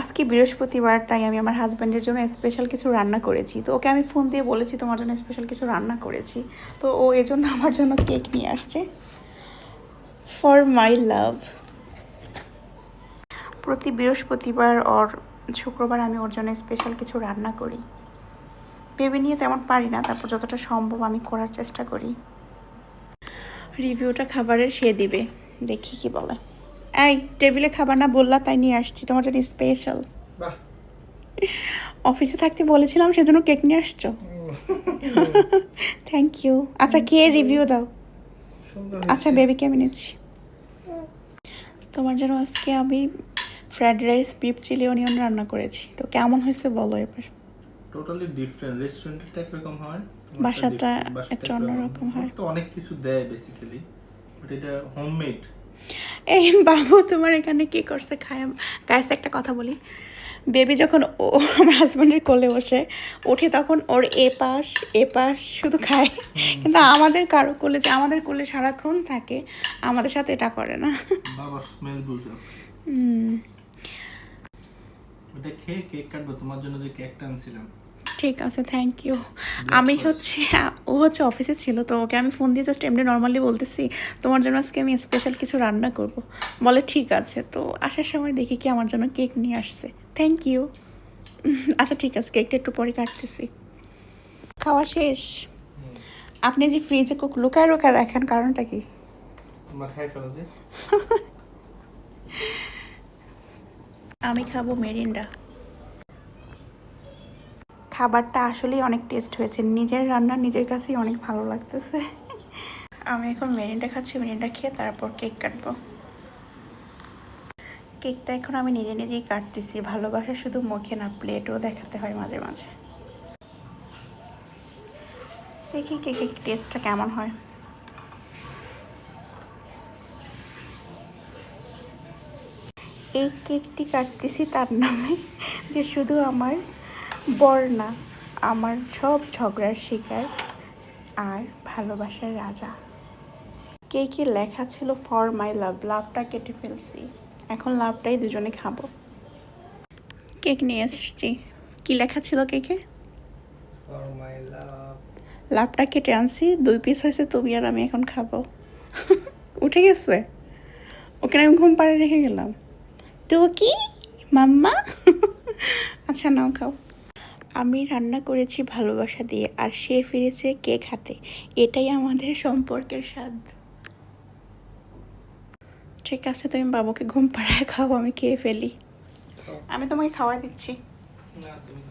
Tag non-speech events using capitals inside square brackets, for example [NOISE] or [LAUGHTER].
আজকে বৃহস্পতিবার, তাই আমি আমার হাজব্যান্ডের জন্য স্পেশাল কিছু রান্না করেছি। তো ওকে আমি ফোন দিয়ে বলেছি, তোমার জন্য স্পেশাল কিছু রান্না করেছি। তো ও এজন্য আমার জন্য কেক নিয়ে আসছে। ফর মাই লাভ প্রতি বৃহস্পতিবার ওর শুক্রবার আমি ওর জন্য স্পেশাল কিছু রান্না করি। ভেবে নিয়ে তেমন পারি না, তারপর যতটা সম্ভব আমি করার চেষ্টা করি। রিভিউটা খাবারের সে দিবে, দেখি কি বলে। এই টেবিলে খাবার না বললা তাই নিয়ে আসছি তোমার জন্য স্পেশাল অফিসে থাকতে বলেছিলাম সেজন্য কেক নিয়ে আসছো। [LAUGHS] থ্যাংক ইউ আচ্ছা কে রিভিউ দাও? আচ্ছা বেবিকে আমি নিচ্ছি তোমার জন্য আজকে আমি fried rice beef chilli onion রান্না করেছি। তো কেমন হয়েছে বলো এবার? টোটালি ডিফারেন্ট রেস্টুরেন্টেরটা একরকম হয় বাসাটা একটু অন্যরকম হয়। তো অনেক কিছু দেয় বেসিক্যালি বাট এটা হোমমেড এই বাবু তোমার এখানে কি করছে? খায় গাইস একটা কথা বলি। বেবি যখন ও আমার হাজব্যান্ডের কোলে বসে ওঠে তখন ওর এ পাশ এ পাশ শুধু খায়। কিন্তু আমাদের কারও কোলে যে আমাদের কোলে সারাক্ষণ থাকে আমাদের সাথে এটা করে না। ওটা খেয়ে কেক কাটবো তোমার জন্য যে কেকটা আনছিলাম। ঠিক আছে থ্যাংক ইউ আমি হচ্ছে ও হচ্ছে অফিসে ছিল তো ওকে আমি ফোন দিয়ে জাস্ট এমনি নর্মালি বলতেছি তোমার জন্য আজকে আমি স্পেশাল কিছু রান্না করব। বলে ঠিক আছে। তো আসার সময় দেখি কি আমার জন্য কেক নিয়ে আসছে। থ্যাংক ইউ [LAUGHS] আচ্ছা ঠিক আছে কেকটা একটু পরে কাটতেছি। খাওয়া শেষ? আপনি যে ফ্রিজে কোক লুকায় লুকায় রাখেন কারণটা কি? [LAUGHS] আমি খাব মেরিন্ডা। খাবারটা আসলেই অনেক টেস্ট হয়েছে। নিজের রান্না নিজের কাছেই অনেক ভালো লাগতেছে। আমি এখন মেরিনটা খাচ্ছি মেরিন্ডা খেয়ে তারপর কেক কাটবো। কেকটা এখন আমি নিজে নিজেই কাটতেছি। ভালোবাসা শুধু মুখে না প্লেটও দেখাতে হয় মাঝে মাঝে। দেখি কেকের টেস্টটা কেমন হয়। এই কেকটি কাটতেছি তার নামে যে শুধু আমার বর না আমার সব ঝগড়ার শিকার আর ভালোবাসার রাজা। কেকে লেখা ছিল ফর মাই লাভ লাভটা কেটে ফেলছি। এখন লাভটাই দুজনে খাব। কেক নিয়ে এসেছি। কি লেখা ছিল কেকে? লাভটা কেটে আনছি। দুই পিস হয়েছে তুমি আর আমি এখন খাব। [LAUGHS] উঠে গেছে? ওখানে আমি ঘুম পাড়ে রেখে গেলাম। তো কি? মাম্মা? [LAUGHS] আচ্ছা নাও খাও। আমি রান্না করেছি ভালোবাসা দিয়ে আর সে ফিরেছে কেক হাতে। এটাই আমাদের সম্পর্কের স্বাদ। ঠিক আছে তুমি বাবুকে ঘুম পাড়ায় খাও আমি খেয়ে ফেলি। আমি তোমাকে খাওয়া দিচ্ছি। না তুমি